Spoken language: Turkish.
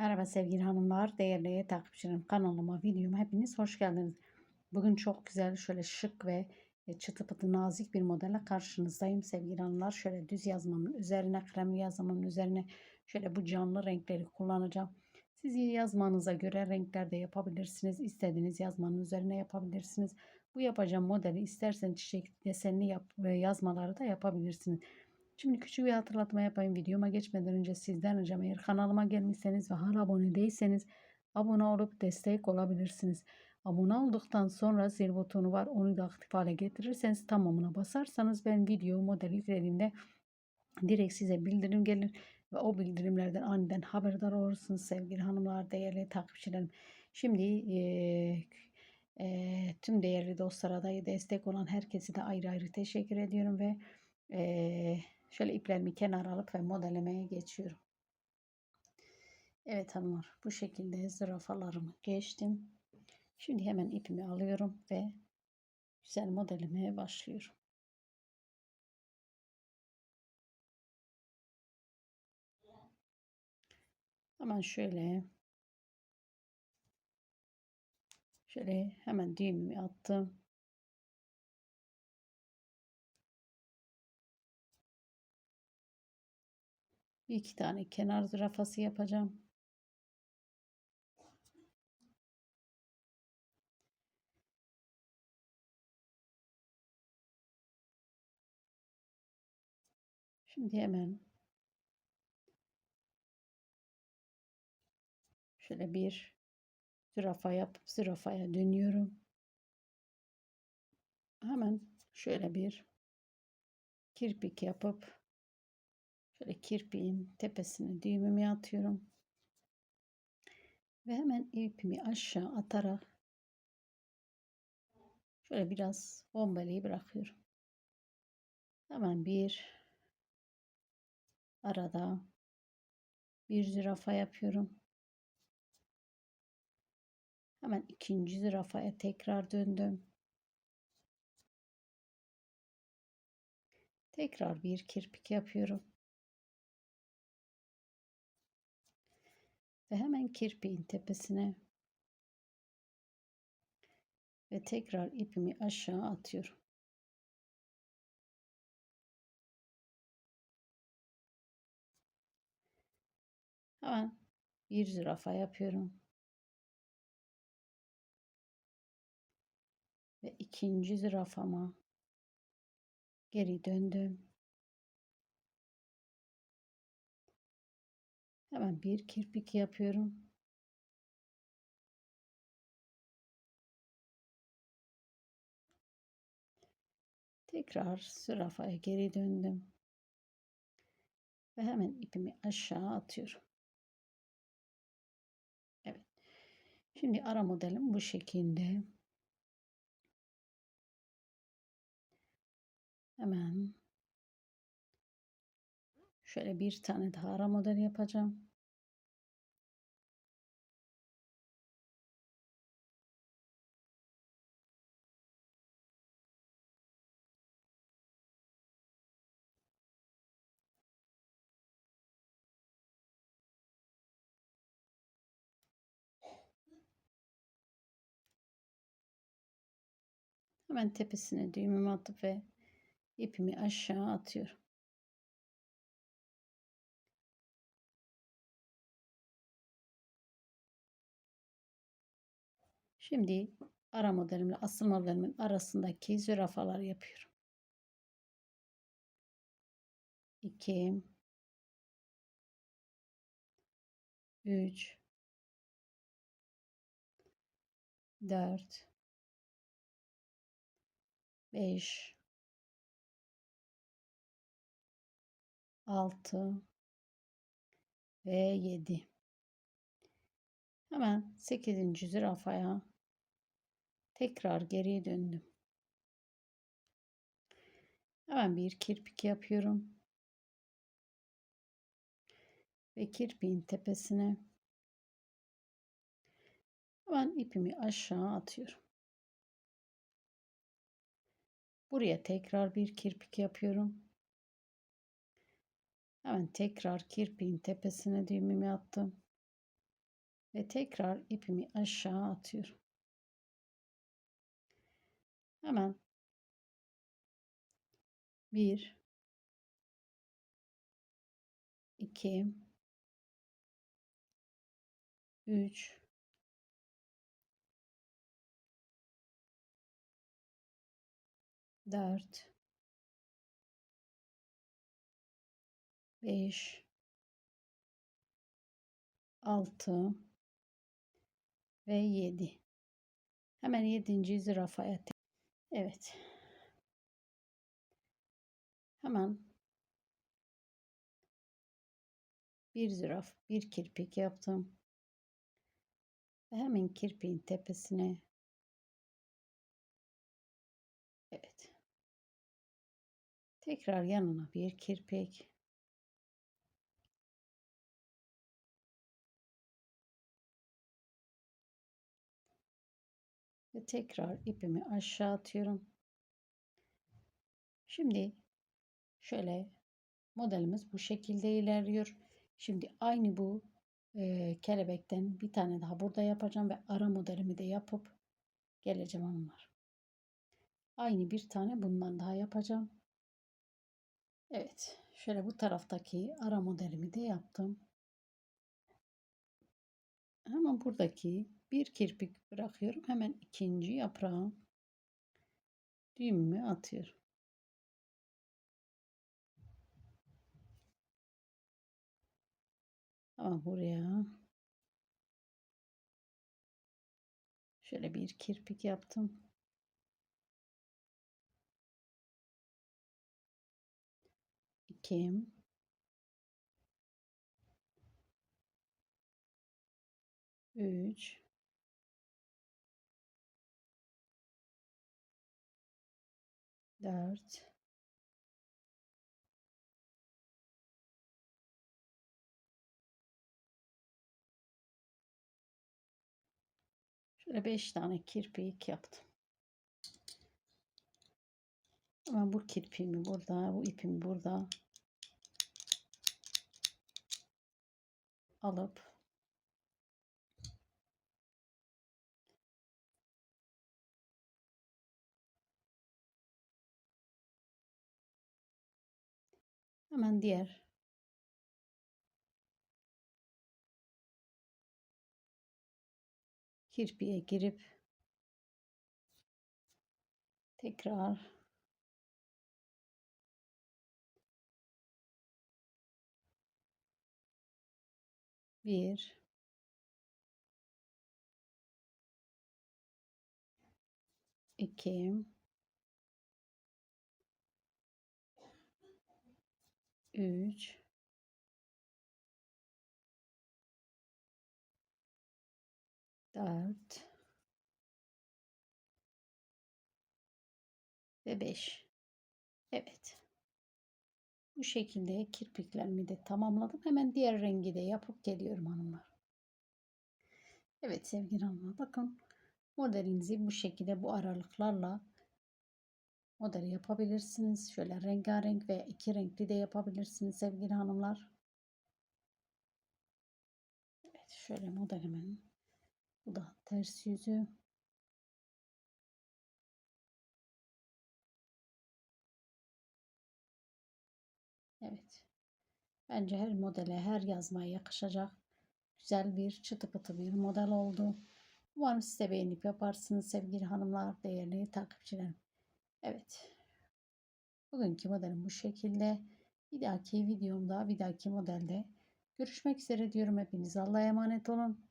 Merhaba sevgili hanımlar, değerli takipçilerim kanalıma, videoma hepiniz hoş geldiniz. Bugün çok güzel şöyle şık ve e, çıtı pıtı nazik bir modelle karşınızdayım sevgili hanımlar. Şöyle düz yazmamın üzerine, kremli yazmamın üzerine şöyle bu canlı renkleri kullanacağım. Siz yazmanıza göre renkler de yapabilirsiniz. İstediğiniz yazmanın üzerine yapabilirsiniz. Bu yapacağım modeli isterseniz çiçek desenli yap, yazmaları da yapabilirsiniz. Şimdi küçük bir hatırlatma yapayım. Videoma geçmeden önce sizden ricam eğer kanalıma gelmişseniz ve hala abone değilseniz abone olup destek olabilirsiniz. Abone olduktan sonra zil butonu var. Onu da aktif hale getirirseniz tamamına basarsanız ben video modeli yüklediğimde direkt size bildirim gelir ve o bildirimlerden aniden haberdar olursunuz sevgili hanımlar, değerli takipçilerim. Şimdi e, e, tüm değerli dostlara da destek olan herkese de ayrı ayrı teşekkür ediyorum ve Şöyle iplerimi kenara alıp ve modellemeye geçiyorum. Evet hanımlar bu şekilde zürafalarımı geçtim. Şimdi hemen ipimi alıyorum ve güzel modellemeye başlıyorum. Hemen şöyle şöyle hemen düğümümü attım. Bir iki tane kenar zürafası yapacağım. Şimdi hemen şöyle bir zürafa yapıp zürafaya dönüyorum. Hemen şöyle bir kirpik yapıp Şöyle kirpiğin tepesine düğümümü atıyorum. Ve hemen ipimi aşağı atarak şöyle biraz bombaleyi bırakıyorum. Hemen bir arada bir zürafa yapıyorum. Hemen ikinci zürafaya tekrar döndüm. Tekrar bir kirpik yapıyorum. Ve hemen kirpiğin tepesine ve tekrar ipimi aşağı atıyorum. Hemen bir zürafa yapıyorum. Ve ikinci zürafama geri döndüm. Hemen bir kirpik yapıyorum. Tekrar zürafaya geri döndüm. Ve hemen ipimi aşağı atıyorum. Evet. Şimdi ara modelim bu şekilde. Hemen Şöyle bir tane daha ara model yapacağım. Hemen tepesine düğümümü atıp ve ipimi aşağı atıyorum. Şimdi ara modelimle asıl modelimin arasındaki zürafalar yapıyorum. 2 3 4 5 6 ve 7 hemen 8. zürafaya Tekrar geriye döndüm. Hemen bir kirpik yapıyorum. Ve kirpiğin tepesine hemen ipimi aşağı atıyorum. Buraya tekrar bir kirpik yapıyorum. Hemen tekrar kirpiğin tepesine düğümümü attım. Ve tekrar ipimi aşağı atıyorum. Hemen. Bir, iki, üç, dört, beş, altı. Ve yedi. Hemen yedinci zürafaya. Evet. Hemen bir züraf, bir kirpik yaptım. Ve hemen kirpiğin tepesine Evet. Tekrar yanına bir kirpik. Ve tekrar ipimi aşağı atıyorum. Şimdi şöyle modelimiz bu şekilde ilerliyor. Şimdi aynı bu e, kelebekten bir tane daha burada yapacağım ve ara modelimi de yapıp geleceğim onlar. Aynı bir tane bundan daha yapacağım. Evet. Şöyle bu taraftaki ara modelimi de yaptım. Hemen buradaki bir kirpik bırakıyorum. Hemen ikinci yaprağı düğümümü atıyorum. Ama buraya şöyle bir kirpik yaptım. İki. Üç. Dört. Şöyle 5 tane kirpik yaptım. Ama bu kirpiğimi burada, bu ipimi burada alıp hemen diğer. Kirpiğe girip tekrar bir. İki üç dört ve 5. Evet. Bu şekilde kirpiklerimi de tamamladım. Hemen diğer rengi de yapıp geliyorum hanımlar. Evet sevgili hanımlar bakın modelinizi bu şekilde bu aralıklarla model yapabilirsiniz. Şöyle rengarenk veya iki renkli de yapabilirsiniz sevgili hanımlar. Evet şöyle modelimin bu da ters yüzü. Evet. Bence her modele, her yazmaya yakışacak güzel bir çıtı pıtı bir model oldu. Umarım siz de beğenip yaparsınız sevgili hanımlar, değerli takipçilerim. Evet. Bugünkü modelim bu şekilde. Bir dahaki videomda, bir dahaki modelde görüşmek üzere diyorum. Hepiniz Allah'a emanet olun.